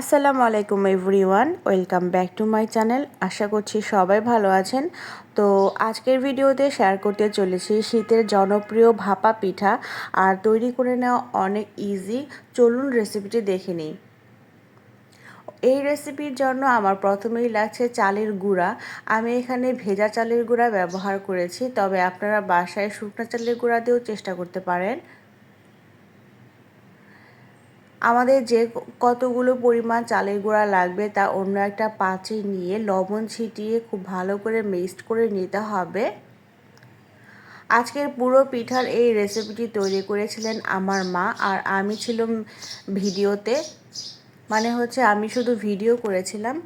আসসালামু আলাইকুম everyone, welcome back to my channel. আশা করছি সবাই ভালো আছেন। তো আজকের ভিডিওতে শেয়ার করতে চলেছি শীতের জনপ্রিয় ভাপা পিঠা আর তৈরি করে নেওয়া অনেক ইজি চলুন রেসিপিটি দেখে নিই। এই রেসিপির জন্য আমার প্রথমেই লাগছে চালের গুঁড়া। আমি এখানে ভেজা চালের গুঁড়া ব্যবহার করেছি, তবে আপনারা বাসায় শুকনো চালের গুঁড়া দিয়েও চেষ্টা করতে পারেন। আমাদের যে কতগুলো পরিমাণ চালের গুঁড়া লাগবে তা অন্য একটা পাঁচে নিয়ে লবণ ছিটিয়ে খুব ভালো করে মিক্সড করে নিতে হবে। আজকের পুরো পিঠার এই রেসিপিটি তৈরি করেছিলেন আমার মা আর আমি ছিলাম ভিডিওতে। মানে হচ্ছে আমি শুধু ভিডিও করেছিলাম।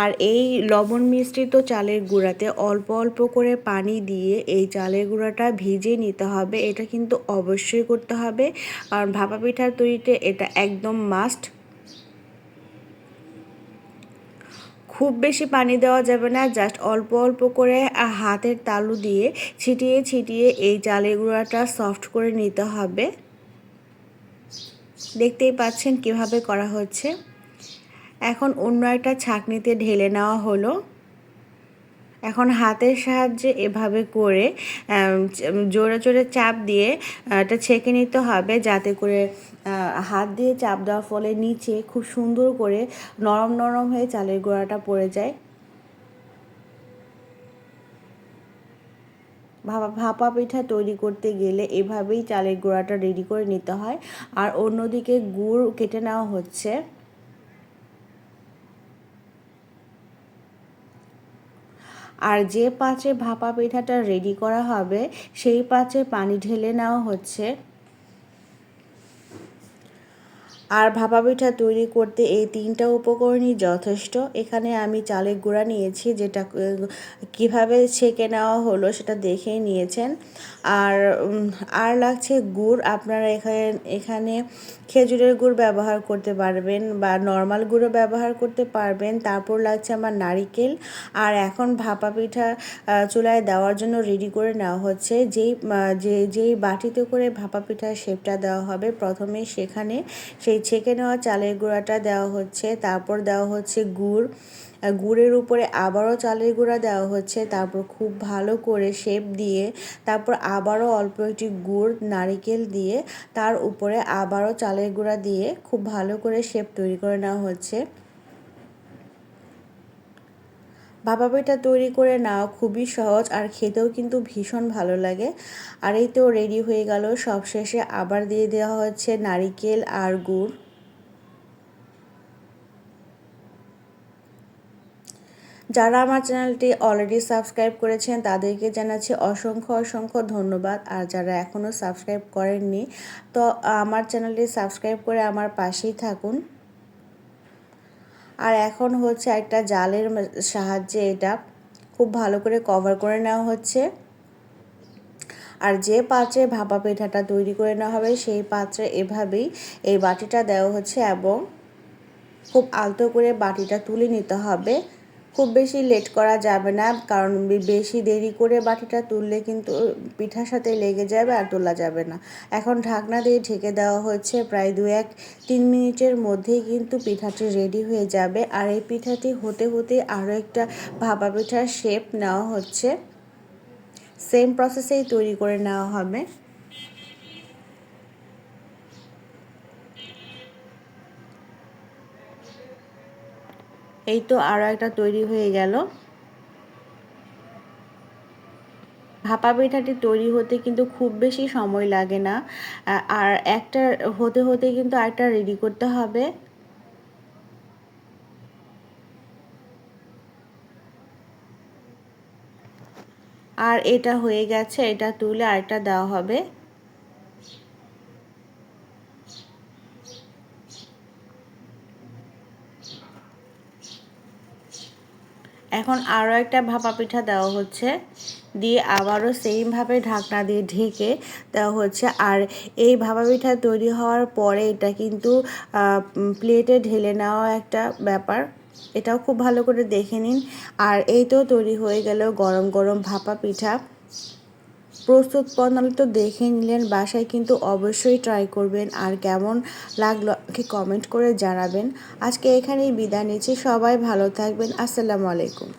আর এই লবণ মিশ্রিত চালের গুঁড়াতে অল্প অল্প করে পানি দিয়ে এই চালের গুঁড়াটা ভিজিয়ে নিতে হবে। এটা কিন্তু অবশ্যই করতে হবে। কারণ ভাপা পিঠার তৈরিতে এটা একদম মাস্ট খুব বেশি পানি দেওয়া যাবে না। জাস্ট অল্প অল্প করে হাতের তালু দিয়ে ছিটিয়ে ছিটিয়ে এই চালের গুঁড়াটা সফট করে নিতে হবে। দেখতেই পাচ্ছেন কীভাবে করা হচ্ছে। এখন অন্য একটা ছাকনিতে ঢেলে নেওয়া হলো। এখন হাতের সাহায্যে এভাবে করে জোরে জোরে চাপ দিয়ে, এটা ছেঁকে নিতে হবে যাতে করে হাত দিয়ে চাপ দেওয়ার ফলে নিচে খুব সুন্দর করে নরম নরম হয়ে চালের গোড়াটা পড়ে যায়। ভাপা ভাপা পিঠা তৈরি করতে গেলে এভাবেই চালের গোড়াটা রেডি করে নিতে হয়। আর অন্যদিকে গুড় কেটে নেওয়া হচ্ছে। আর যে পাত্রে ভাপা পিঠাটা রেডি করা হবে, সেই পাত্রে পানি ঢেলে নেওয়া হচ্ছে। আর ভাপা পিঠা তৈরি করতে এই তিনটা উপকরণই যথেষ্ট। এখানে আমি চালের গুঁড়া নিয়েছি, যেটা কীভাবে ছেঁকে নেওয়া হলো সেটা দেখেই নিয়েছেন। আর আর লাগছে গুড়। আপনারা এখানে এখানে খেজুরের গুড় ব্যবহার করতে পারবেন বা নর্মাল গুঁড়ো ব্যবহার করতে পারবেন। তারপর লাগছে আমার নারিকেল। আর এখন ভাপা পিঠা চুলায় দেওয়ার জন্য রেডি করে নেওয়া হচ্ছে। যেই যে, যেই বাটিতে করে ভাপা পিঠার শেপটা দেওয়া হবে, প্রথমে সেখানে সেই ছেঁকে নেওয়া চালের গুঁড়াটা দেওয়া হচ্ছে, তারপর দেওয়া হচ্ছে গুড়। গুড়ের উপরে আবারও চালের গুঁড়া দেওয়া হচ্ছে, তারপর খুব ভালো করে শেপ দিয়ে, তারপর আবারও অল্প একটি গুড় নারিকেল দিয়ে, তার উপরে আবারও চালের গুঁড়া দিয়ে খুব ভালো করে শেপ তৈরি করে নেওয়া হচ্ছে। ভাপা তৈরি করে নেওয়া খুবই সহজ আর খেতেও কিন্তু ভীষণ ভালো লাগে। আর এই তো রেডি হয়ে গেল, সবশেষে আবার দিয়ে দেওয়া হচ্ছে নারিকেল আর গুড়। যারা আমার চ্যানেলটি অলরেডি সাবস্ক্রাইব করেছেন, তাদেরকে জানাচ্ছি অসংখ্য অসংখ্য ধন্যবাদ। আর যারা এখনও সাবস্ক্রাইব করেননি, তো আমার চ্যানেলটি সাবস্ক্রাইব করে আমার পাশেই থাকুন। আর এখন হচ্ছে একটা জালের সাহায্যে এটা খুব ভালো করে কভার করে নেওয়া হচ্ছে। আর যে পাত্রে ভাপা পিঠাটা তৈরি করে নেওয়া হবে, সেই পাত্রে এভাবেই এই বাটিটা দেওয়া হচ্ছে এবং খুব আলতো করে বাটিটা তুলে নিতে হবে। খুব বেশি লেট করা যাবে না, কারণ বেশি দেরি করে বাটিটা তুললে কিন্তু পিঠার সাথে লেগে যাবে আর তোলা যাবে না। এখন ঢাকনা দিয়ে ঢেকে দেওয়া হচ্ছে প্রায় দু এক, তিন মিনিটের মধ্যেই কিন্তু পিঠাটি রেডি হয়ে যাবে। আর এই পিঠাটি হতে হতে আরও একটা ভাপা পিঠার শেপ নেওয়া হচ্ছে। সেম প্রসেসেই তৈরি করে নেওয়া হবে। এই তো আরও একটা তৈরি হয়ে গেল। ভাপা পিঠাটি তৈরি হতে কিন্তু খুব বেশি সময় লাগে না। আর একটা হতে হতে কিন্তু আরেকটা রেডি করতে হবে। আর এটা হয়ে গেছে, এটা তুলে আরেকটা দেওয়া হবে। এখন আরও একটা ভাপা পিঠা দেওয়া হচ্ছে। দিয়ে আবারও সেইমভাবে ঢাকনা দিয়ে ঢেকে দেওয়া হচ্ছে। আর এই ভাপা পিঠা তৈরি হওয়ার পরে এটা কিন্তু প্লেটে ঢেলে নেওয়া একটা ব্যাপার। এটাও খুব ভালো করে দেখে নিন। আর এই তো তৈরি হয়ে গেল গরম গরম ভাপা পিঠা প্রস্তুত প্রণালী তো দেখে নিলেন বাসায়, কিন্তু অবশ্যই ট্রাই করবেন। আর কেমন লাগল কি কমেন্ট করে জানাবেন। আজকে এখানেই বিদায় নিচ্ছি। সবাই ভালো থাকবেন। আসসালামু আলাইকুম।